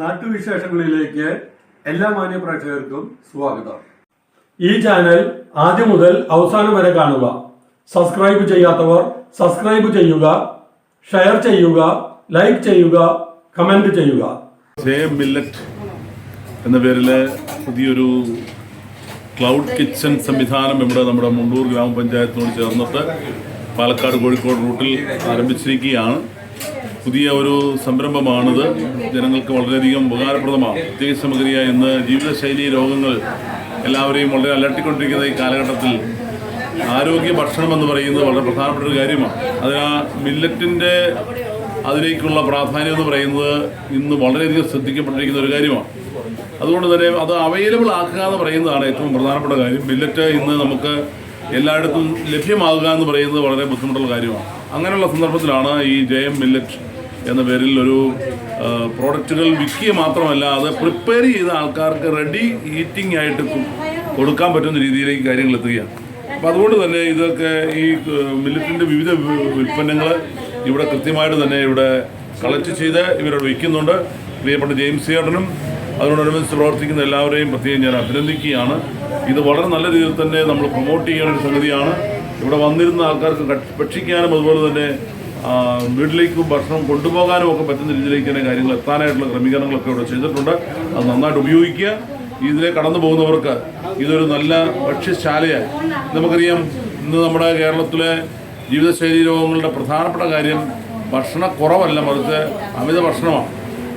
നാട്ടുവിശേഷങ്ങളിലേക്ക് എല്ലാ മാന്യ പ്രേക്ഷകർക്കും സ്വാഗതം. ഈ ചാനൽ ആദ്യം മുതൽ അവസാനം വരെ കാണുക. സബ്സ്ക്രൈബ് ചെയ്യാത്തവർ സബ്സ്ക്രൈബ് ചെയ്യുക ഷെയർ ചെയ്യുക ലൈക്ക് ചെയ്യുക കമന്റ് ചെയ്യുക. മില്ലറ്റ് എന്ന പേരിലെ പുതിയൊരു ക്ലൗഡ് കിച്ചൺ സംവിധാനം ഇവിടെ നമ്മുടെ മുണ്ടൂർ ഗ്രാമപഞ്ചായത്തിനോട് ചേർന്നിട്ട് പാലക്കാട് കോഴിക്കോട് റൂട്ടിൽ ആരംഭിച്ചിരിക്കുകയാണ്. പുതിയ ഒരു സംരംഭമാണിത്. ജനങ്ങൾക്ക് വളരെയധികം ഉപകാരപ്രദമാണ്. പ്രത്യേകിച്ച് നമുക്കറിയാം ഇന്ന് ജീവിതശൈലി രോഗങ്ങൾ എല്ലാവരെയും വളരെ അലട്ടിക്കൊണ്ടിരിക്കുന്ന ഈ കാലഘട്ടത്തിൽ ആരോഗ്യ ഭക്ഷണം എന്ന് പറയുന്നത് വളരെ പ്രധാനപ്പെട്ട ഒരു കാര്യമാണ്. അതിനാ മില്ലറ്റിന്റെ അതിലേക്കുള്ള പ്രാധാന്യം എന്ന് പറയുന്നത് ഇന്ന് വളരെയധികം ശ്രദ്ധിക്കപ്പെട്ടിരിക്കുന്ന ഒരു കാര്യമാണ്. അതുകൊണ്ട് തന്നെ അത് അവൈലബിൾ ആക്കുക എന്ന് പറയുന്നതാണ് ഏറ്റവും പ്രധാനപ്പെട്ട കാര്യം. മില്ലറ്റ് ഇന്ന് നമുക്ക് എല്ലായിടത്തും ലഭ്യമാകുക എന്ന് പറയുന്നത് വളരെ ബുദ്ധിമുട്ടുള്ള കാര്യമാണ്. അങ്ങനെയുള്ള സന്ദർഭത്തിലാണ് ഈ ജയം മില്ലറ്റ് എന്ന പേരിൽ ഒരു പ്രോഡക്റ്റുകൾ വിൽക്കുക മാത്രമല്ല അത് പ്രിപ്പയർ ചെയ്ത ആൾക്കാർക്ക് റെഡി ഈറ്റിംഗ് ആയിട്ട് കൊടുക്കാൻ പറ്റുന്ന രീതിയിലേക്ക് കാര്യങ്ങൾ എത്തുകയാണ്. അപ്പോൾ അതുകൊണ്ട് തന്നെ ഇതൊക്കെ ഈ മില്ലറ്റിന്റെ വിവിധ ഉൽപ്പന്നങ്ങൾ ഇവിടെ കൃത്യമായിട്ട് തന്നെ ഇവിടെ കളക്ട് ചെയ്ത് ഇവരോട് വിൽക്കുന്നുണ്ട്. പ്രിയപ്പെട്ട ജെയിംസ് ചേട്ടനും അതിനോടനുബന്ധിച്ച് പ്രവർത്തിക്കുന്ന എല്ലാവരെയും പ്രത്യേകം ഞാൻ അഭിനന്ദിക്കുകയാണ്. ഇത് വളരെ നല്ല രീതിയിൽ തന്നെ നമ്മൾ പ്രൊമോട്ട് ചെയ്യുന്ന ഒരു സംഗതിയാണ്. ഇവിടെ വന്നിരുന്ന ആൾക്കാർക്ക് ഭക്ഷിക്കാനും അതുപോലെ തന്നെ വീട്ടിലേക്ക് ഭക്ഷണം കൊണ്ടുപോകാനും ഒക്കെ പറ്റുന്ന രീതിയിലേക്ക് തന്നെ കാര്യങ്ങൾ എത്താനായിട്ടുള്ള ക്രമീകരണങ്ങളൊക്കെ ഇവിടെ ചെയ്തിട്ടുണ്ട്. അത് നന്നായിട്ട് ഉപയോഗിക്കുക. ഇതിലെ കടന്നു പോകുന്നവർക്ക് ഇതൊരു നല്ല ഭക്ഷ്യശാലയായി. നമുക്കറിയാം ഇന്ന് നമ്മുടെ കേരളത്തിലെ ജീവിതശൈലി രോഗങ്ങളുടെ പ്രധാനപ്പെട്ട കാര്യം ഭക്ഷണക്കുറവല്ല മറിച്ച് അമിത ഭക്ഷണമാണ്.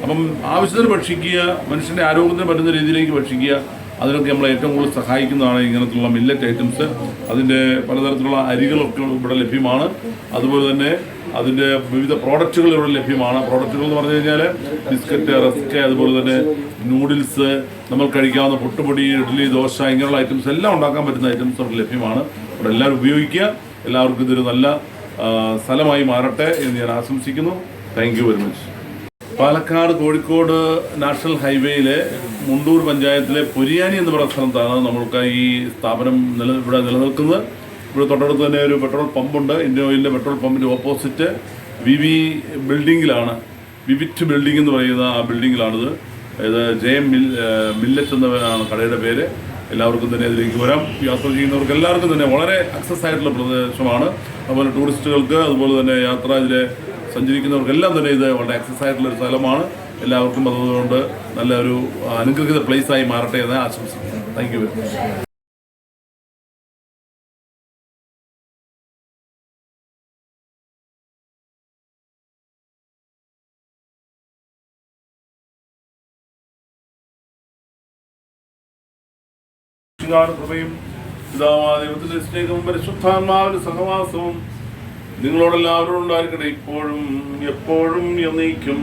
അപ്പം ആവശ്യത്തിന് ഭക്ഷിക്കുക മനുഷ്യന്റെ ആരോഗ്യത്തിന് പറ്റുന്ന രീതിയിലേക്ക് ഭക്ഷിക്കുക അതിനൊക്കെ നമ്മളെ ഏറ്റവും കൂടുതൽ സഹായിക്കുന്നതാണ് ഇങ്ങനത്തുള്ള മില്ലറ്റ് ഐറ്റംസ് അതിന്റെ പലതരത്തിലുള്ള അരികളൊക്കെ ഇവിടെ ലഭ്യമാണ്. അതുപോലെ തന്നെ അതിന്റെ വിവിധ പ്രോഡക്റ്റുകൾ ഇവിടെ ലഭ്യമാണ്. പ്രോഡക്റ്റുകൾ എന്ന് പറഞ്ഞു കഴിഞ്ഞാൽ ബിസ്ക്കറ്റ് റസ്ക് അതുപോലെ തന്നെ നൂഡിൽസ് നമ്മൾ കഴിക്കാവുന്ന പൊട്ടുപൊടി ഇഡ്ഡലി ദോശ ഇങ്ങനെയുള്ള ഐറ്റംസ് എല്ലാം ഉണ്ടാക്കാൻ പറ്റുന്ന ഐറ്റംസ് ഇവിടെ ലഭ്യമാണ്. ഇവിടെ എല്ലാവരും ഉപയോഗിക്കുക. എല്ലാവർക്കും ഇതൊരു നല്ല സ്ഥലമായി മാറട്ടെ എന്ന് ഞാൻ ആശംസിക്കുന്നു. Thank you very much Palakkad Kozhikode national ഹൈവേയിലെ Mundur പഞ്ചായത്തിലെ പൊരിയാനി എന്ന് പറയുന്ന സ്ഥലത്താണ് നമ്മൾക്ക് ഈ സ്ഥാപനം നില ഇവിടെ നിലനിൽക്കുന്നത്. ഇവിടെ തൊട്ടടുത്ത് തന്നെ ഒരു പെട്രോൾ പമ്പുണ്ട് ഇന്ത്യൻ ഓയിലിന്റെ പെട്രോൾ പമ്പിന്റെ ഓപ്പോസിറ്റ് വി വി ബിൽഡിങ്ങിലാണ് വിവിറ്റ് ബിൽഡിംഗ് എന്ന് പറയുന്ന ആ ബിൽഡിങ്ങിലാണിത് ഇത് ജെ എം മിൽ മില്ലറ്റ് എന്നവരാണ് കടയുടെ പേര്. എല്ലാവർക്കും തന്നെ ഇതിലേക്ക് വരാം. യാത്ര ചെയ്യുന്നവർക്ക് എല്ലാവർക്കും തന്നെ വളരെ അക്സസ് ആയിട്ടുള്ള പ്രദേശമാണ്. അതുപോലെ ടൂറിസ്റ്റുകൾക്ക് അതുപോലെ തന്നെ യാത്ര ഇതിലെ സഞ്ചരിക്കുന്നവർക്കെല്ലാം തന്നെ ഇത് വളരെ ആക്സസ് ആയിട്ടുള്ള ഒരു സ്ഥലമാണ്. എല്ലാവർക്കും അതുകൊണ്ട് നല്ലൊരു അനുഗ്രഹിത പ്ലേസ് ആയി മാറട്ടെ എന്ന് ആശംസിക്കുന്നു. താങ്ക് യു വെരി മച്ച് കൃപയും പിതാവായ ദൈവത്തിന്റെ സ്നേഹവും പരിശുദ്ധാത്മാവിന്റെ സഹവാസവും നിങ്ങളോടെല്ലാവരോടും ഉണ്ടായിരിക്കട്ടെ. ഇപ്പോഴും എപ്പോഴും എന്നേക്കും.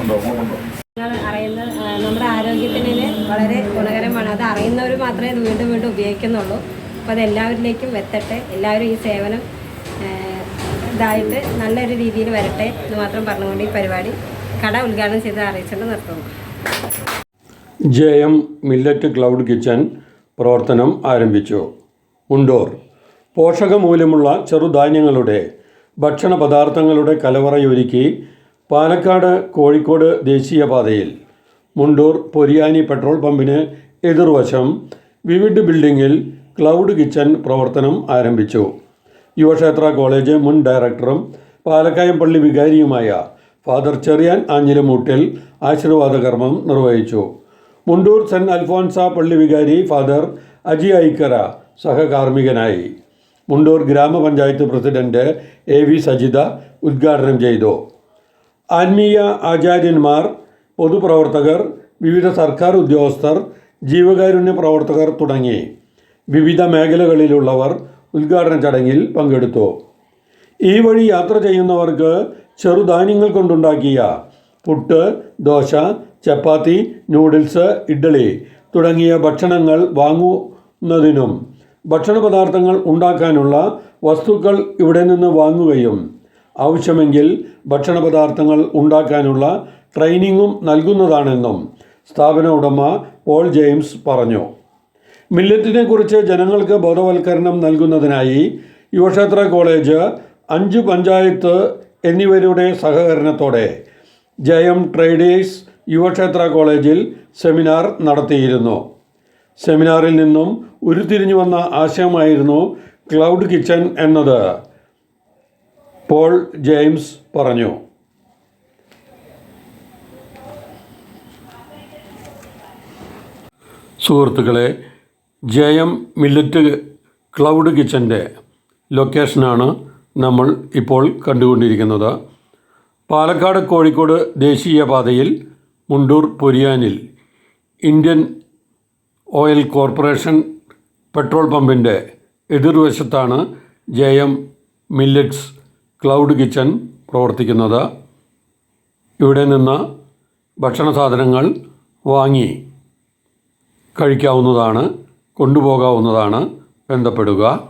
ഉണ്ടോ? നിങ്ങൾ അറിയുന്ന നമ്മുടെ ആരോഗ്യത്തിന് വളരെ ഗുണകരമാണ്. അത് അറിയുന്നവർ മാത്രമേ വീണ്ടും വീണ്ടും ഉപയോഗിക്കുന്നുള്ളൂ. അപ്പോൾ അത് എല്ലാവരിലേക്കും എത്തട്ടെ. എല്ലാവരും ഈ സേവനം ഇതായിട്ട് നല്ലൊരു രീതിയിൽ വരട്ടെ എന്ന് മാത്രം പറഞ്ഞുകൊണ്ട് ഈ പരിപാടി കട ഉദ്ഘാടനം ചെയ്ത് അറിയിച്ചുകൊണ്ട് നിർത്തുന്നു. J M millet cloud kitchen പ്രവർത്തനം ആരംഭിച്ചു. ഉണ്ടോർ പോഷകമൂല്യമുള്ള ചെറുധാന്യങ്ങളുടെ ഭക്ഷണ പദാർത്ഥങ്ങളുടെ കലവറയൊരുക്കി പാലക്കാട് കോഴിക്കോട് ദേശീയപാതയിൽ മുണ്ടൂർ പൊരിയാനി പെട്രോൾ പമ്പിന് എതിർവശം വിവിഡ് ബിൽഡിംഗിൽ ക്ലൗഡ് കിച്ചൺ പ്രവർത്തനം ആരംഭിച്ചു. യുവക്ഷേത്ര കോളേജ് മുൻ ഡയറക്ടറും പാലക്കായം പള്ളി വികാരിയുമായ ഫാദർ ചെറിയാൻ ആഞ്ഞിലമൂട്ടിൽ ആശീർവാദ കർമ്മം നിർവഹിച്ചു. മുണ്ടൂർ സെന്റ് അൽഫോൻസ പള്ളി വികാരി ഫാദർ അജി ഐക്കര സഹകാർമ്മികനായി. മുണ്ടൂർ ഗ്രാമപഞ്ചായത്ത് പ്രസിഡന്റ് എ വി സജിത ഉദ്ഘാടനം ചെയ്തു. ആത്മീയ ആചാര്യന്മാർ പൊതുപ്രവർത്തകർ വിവിധ സർക്കാർ ഉദ്യോഗസ്ഥർ ജീവകാരുണ്യ പ്രവർത്തകർ തുടങ്ങി വിവിധ മേഖലകളിലുള്ളവർ ഉദ്ഘാടന ചടങ്ങിൽ പങ്കെടുത്തു. ഈ വഴി യാത്ര ചെയ്യുന്നവർക്ക് ചെറുധാന്യങ്ങൾ കൊണ്ടുണ്ടാക്കിയ പുട്ട് ദോശ ചപ്പാത്തി നൂഡിൽസ് ഇഡ്ഡലി തുടങ്ങിയ ഭക്ഷണങ്ങൾ വാങ്ങുന്നതിനും ഭക്ഷണ പദാർത്ഥങ്ങൾ ഉണ്ടാക്കാനുള്ള വസ്തുക്കൾ ഇവിടെ നിന്ന് വാങ്ങുകയും ആവശ്യമെങ്കിൽ ഭക്ഷണപദാർത്ഥങ്ങൾ ഉണ്ടാക്കാനുള്ള ട്രെയിനിങ്ങും നൽകുന്നതാണെന്നും സ്ഥാപന ഉടമ പോൾ ജെയിംസ് പറഞ്ഞു. മില്ലറ്റിനെ കുറിച്ച് ജനങ്ങൾക്ക് ബോധവൽക്കരണം നൽകുന്നതിനായി യുവക്ഷേത്ര കോളേജ് അഞ്ച് പഞ്ചായത്ത് എന്നിവരുടെ സഹകരണത്തോടെ ജയം ട്രേഡേഴ്സ് യുവക്ഷേത്ര കോളേജിൽ സെമിനാർ നടത്തിയിരുന്നു. സെമിനാറിൽ നിന്നും ഉരുത്തിരിഞ്ഞു വന്ന ആശയമായിരുന്നു ക്ലൗഡ് കിച്ചൺ എന്നത്. പോൾ ജെയിംസ് പറഞ്ഞു. സുഹൃത്തുക്കളെ ജയം മില്ലറ്റ് ക്ലൗഡ് കിച്ചന്റെ ലൊക്കേഷനാണ് നമ്മൾ ഇപ്പോൾ കണ്ടുകൊണ്ടിരിക്കുന്നത്. പാലക്കാട് കോഴിക്കോട് ദേശീയപാതയിൽ മുണ്ടൂർ പൊരിയാനിൽ ഇന്ത്യൻ ഓയിൽ കോർപ്പറേഷൻ പെട്രോൾ പമ്പിന്റെ എതിർവശത്താണ് ജയം മില്ലറ്റ്സ് ക്ലൗഡ് കിച്ചൺ പ്രവർത്തിക്കുന്നത്. ഇവിടെ നിന്ന് ഭക്ഷണ സാധനങ്ങൾ വാങ്ങി കഴിക്കാവുന്നതാണ് കൊണ്ടുപോകാവുന്നതാണ് ബന്ധപ്പെടുക.